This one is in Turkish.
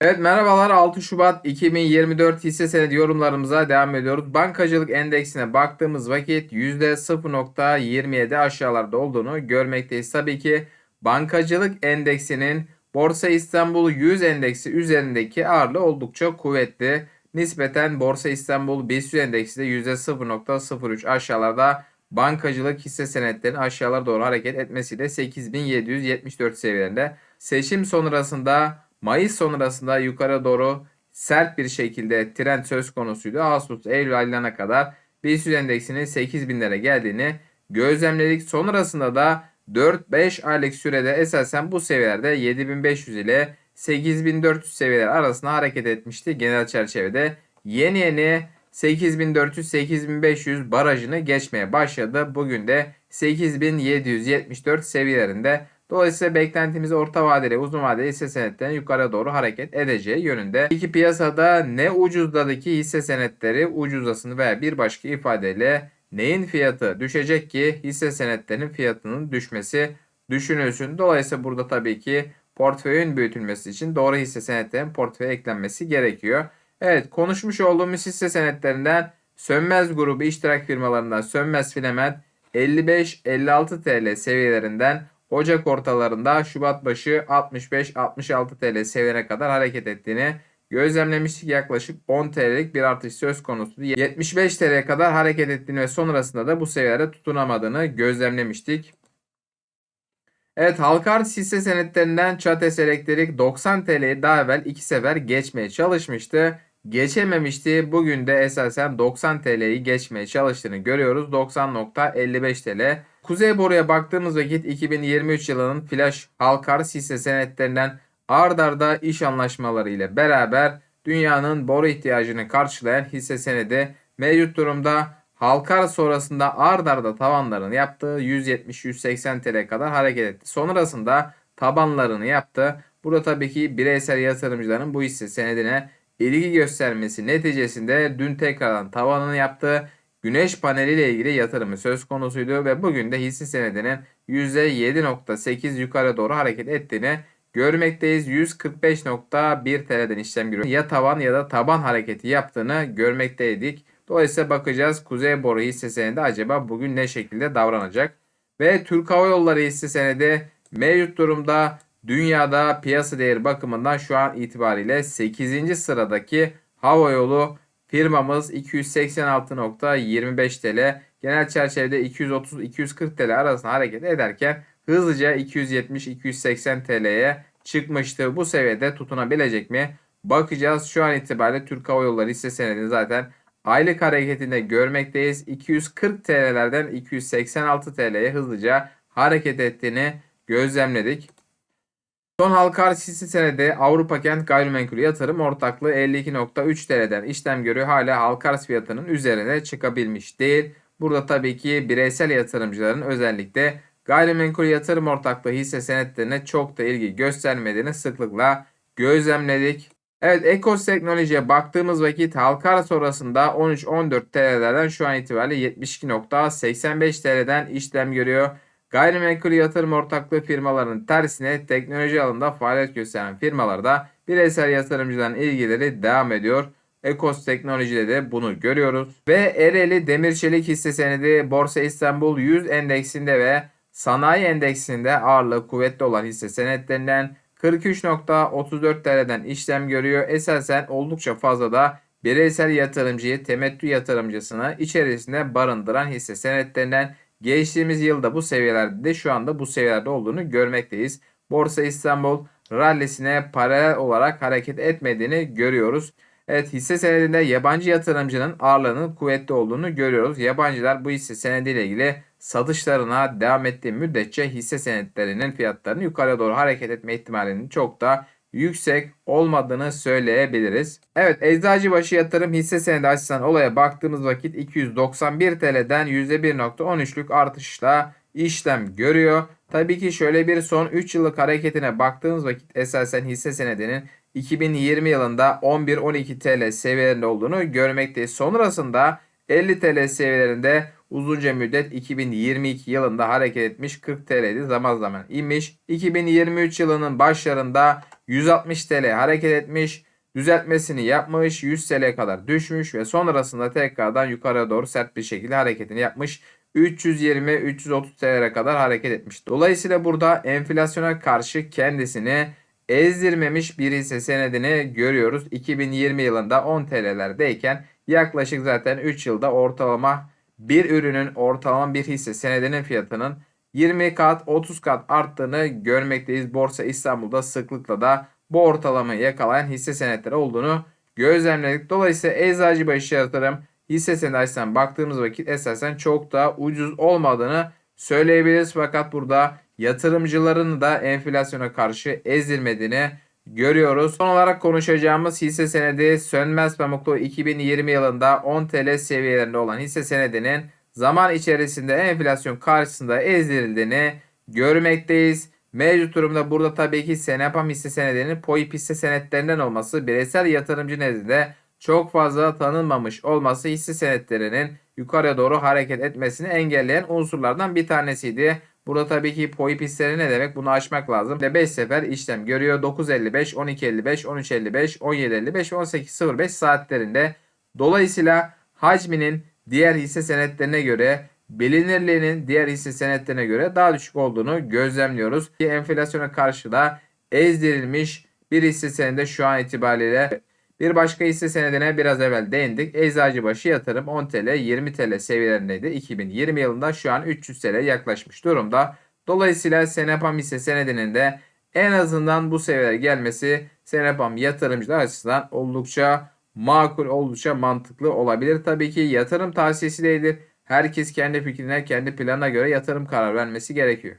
Evet merhabalar 6 Şubat 2024 hisse senedi yorumlarımıza devam ediyoruz. Bankacılık endeksine baktığımız vakit %0.27 aşağılarda olduğunu görmekteyiz. Tabii ki bankacılık endeksinin Borsa İstanbul 100 endeksi üzerindeki ağırlığı oldukça kuvvetli. Nispeten Borsa İstanbul BIST endeksi de %0.03 aşağılarda bankacılık hisse senetlerinin aşağılara doğru hareket etmesiyle 8774 seviyelerinde. Seçim sonrasında Mayıs sonrasında yukarı doğru sert bir şekilde trend söz konusuydu. Ağustos Eylül aylarına kadar BIST endeksinin 8000'lere geldiğini gözlemledik. Sonrasında da 4-5 aylık sürede esasen bu seviyelerde 7500 ile 8400 seviyeler arasında hareket etmişti genel çerçevede. Yeni yeni 8400-8500 barajını geçmeye başladı. Bugün de 8774 seviyelerinde. Dolayısıyla beklentimiz orta vadeli uzun vadeli hisse senetlerinin yukarı doğru hareket edeceği yönünde. İki piyasada ne ucuzladı ki hisse senetleri ucuzlasın veya bir başka ifadeyle neyin fiyatı düşecek ki hisse senetlerinin fiyatının düşmesi düşünülsün. Dolayısıyla burada tabii ki portföyün büyütülmesi için doğru hisse senetlerinin portföye eklenmesi gerekiyor. Evet konuşmuş olduğumuz hisse senetlerinden Sönmez grubu iştirak firmalarından Sönmez Filament 55-56 TL seviyelerinden Ocak ortalarında Şubat başı 65-66 TL seviyene kadar hareket ettiğini gözlemlemiştik. Yaklaşık 10 TL'lik bir artış söz konusu. 75 TL'ye kadar hareket ettiğini ve sonrasında da bu seviyelere tutunamadığını gözlemlemiştik. Evet halka hisse senetlerinden Çates Elektrik 90 TL'yi daha evvel 2 sefer geçmeye çalışmıştı. Geçememişti. Bugün de esasen 90 TL'yi geçmeye çalıştığını görüyoruz. 90.55 TL. Kuzey Boru'ya baktığımız vakit 2023 yılının flash halka arz hisse senetlerinden ard arda iş anlaşmaları ile beraber dünyanın boru ihtiyacını karşılayan hisse senedi mevcut durumda halka arz sonrasında ard arda tavanlarını yaptı. 170-180 TL kadar hareket etti. Sonrasında tabanlarını yaptı. Burada tabii ki bireysel yatırımcıların bu hisse senedine ilgi göstermesi neticesinde dün tekrardan tavanını yaptı. Güneş paneliyle ilgili yatırımı söz konusuydu ve bugün de hisse senedinin %7.8 yukarı doğru hareket ettiğini görmekteyiz. 145.1 TL'den işlem görüyor. Ya tavan ya da taban hareketi yaptığını görmekteydik. Dolayısıyla bakacağız Kuzey Boru hisse senedi acaba bugün ne şekilde davranacak? Ve Türk Hava Yolları hisse senedi mevcut durumda dünyada piyasa değeri bakımından şu an itibariyle 8. sıradaki hava yolu firmamız 286.25 TL. Genel çerçevede 230-240 TL arasında hareket ederken hızlıca 270-280 TL'ye çıkmıştı. Bu seviyede tutunabilecek mi? Bakacağız. Şu an itibariyle Türk Hava Yolları hisse senedini zaten aylık hareketinde görmekteyiz. 240 TL'lerden 286 TL'ye hızlıca hareket ettiğini gözlemledik. Son halka arz hisse senedi Avrupa Kent Gayrimenkul Yatırım Ortaklığı 52.3 TL'den işlem görüyor. Hala halka arz fiyatının üzerine çıkabilmiş değil. Burada tabii ki bireysel yatırımcıların özellikle gayrimenkul yatırım ortaklığı hisse senetlerine çok da ilgi göstermediğini sıklıkla gözlemledik. Evet Ekos Teknoloji'ye baktığımız vakit halka arz sonrasında 13-14 TL'lerden şu an itibariyle 72.85 TL'den işlem görüyor. Gayrimenkul yatırım ortaklığı firmalarının tersine teknoloji alanında faaliyet gösteren firmalarda bireysel yatırımcıların ilgileri devam ediyor. Ekos Teknoloji'de de bunu görüyoruz. Ve Ereğli Demir Çelik hisse senedi Borsa İstanbul 100 endeksinde ve sanayi endeksinde ağırlığı kuvvetli olan hisse senetlerinden 43.34 TL'den işlem görüyor. Esasen oldukça fazla da bireysel yatırımcıyı, temettü yatırımcısını içerisinde barındıran hisse senetlerinden geçtiğimiz yılda bu seviyelerde de şu anda bu seviyelerde olduğunu görmekteyiz. Borsa İstanbul rallisine paralel olarak hareket etmediğini görüyoruz. Evet hisse senedinde yabancı yatırımcının ağırlığının kuvvetli olduğunu görüyoruz. Yabancılar bu hisse senediyle ilgili satışlarına devam ettiği müddetçe hisse senetlerinin fiyatlarının yukarı doğru hareket etme ihtimalinin çok da yüksek olmadığını söyleyebiliriz. Evet Eczacıbaşı yatırım hisse senedi açısından olaya baktığımız vakit 291 TL'den %1.13'lük artışla işlem görüyor. Tabii ki şöyle bir son 3 yıllık hareketine baktığımız vakit esasen hisse senedinin 2020 yılında 11-12 TL seviyelerinde olduğunu görmekteyiz. Sonrasında 50 TL seviyelerinde uzunca müddet 2022 yılında hareket etmiş 40 TL'di zaman zaman inmiş. 2023 yılının başlarında 160 TL hareket etmiş. Düzeltmesini yapmış 100 TL'ye kadar düşmüş ve sonrasında tekrardan yukarıya doğru sert bir şekilde hareketini yapmış. 320-330 TL'ye kadar hareket etmiş. Dolayısıyla burada enflasyona karşı kendisini ezdirmemiş bir hisse senedini görüyoruz. 2020 yılında 10 TL'lerdeyken yaklaşık zaten 3 yılda ortalama bir ürünün ortalama bir hisse senedinin fiyatının 20 kat 30 kat arttığını görmekteyiz. Borsa İstanbul'da sıklıkla da bu ortalamayı yakalayan hisse senetleri olduğunu gözlemledik. Dolayısıyla Eczacıbaşı yatırım hisse senedi açısından baktığımız vakit esasen çok daha ucuz olmadığını söyleyebiliriz. Fakat burada yatırımcıların da enflasyona karşı ezilmediğini görüyoruz. Son olarak konuşacağımız hisse senedi Sönmez Pamuklu 2020 yılında 10 TL seviyelerinde olan hisse senedinin zaman içerisinde enflasyon karşısında ezildiğini görmekteyiz. Mevcut durumda burada tabii ki Senepam hisse senedinin POİP hisse senetlerinden olması bireysel yatırımcı nezdinde çok fazla tanınmamış olması hisse senetlerinin yukarıya doğru hareket etmesini engelleyen unsurlardan bir tanesiydi. Burada tabii ki POİP hisseleri ne demek bunu açmak lazım. Ve 5 sefer işlem görüyor. 9.55, 12.55, 13.55, 17.55 ve 18.05 saatlerinde. Dolayısıyla hacminin diğer hisse senetlerine göre bilinirliğinin diğer hisse senetlerine göre daha düşük olduğunu gözlemliyoruz. Ki enflasyona karşı da ezdirilmiş bir hisse senedi şu an itibariyle bir başka hisse senedine biraz evvel değindik. Eczacıbaşı yatırım 10 TL 20 TL seviyelerindeydi. 2020 yılında şu an 300 TL yaklaşmış durumda. Dolayısıyla Senepam hisse senedinin de en azından bu seviyelere gelmesi Senepam yatırımcılar açısından oldukça makul, oldukça mantıklı olabilir. Tabii ki yatırım tavsiyesi değildir. Herkes kendi fikrine, kendi planına göre yatırım karar vermesi gerekiyor.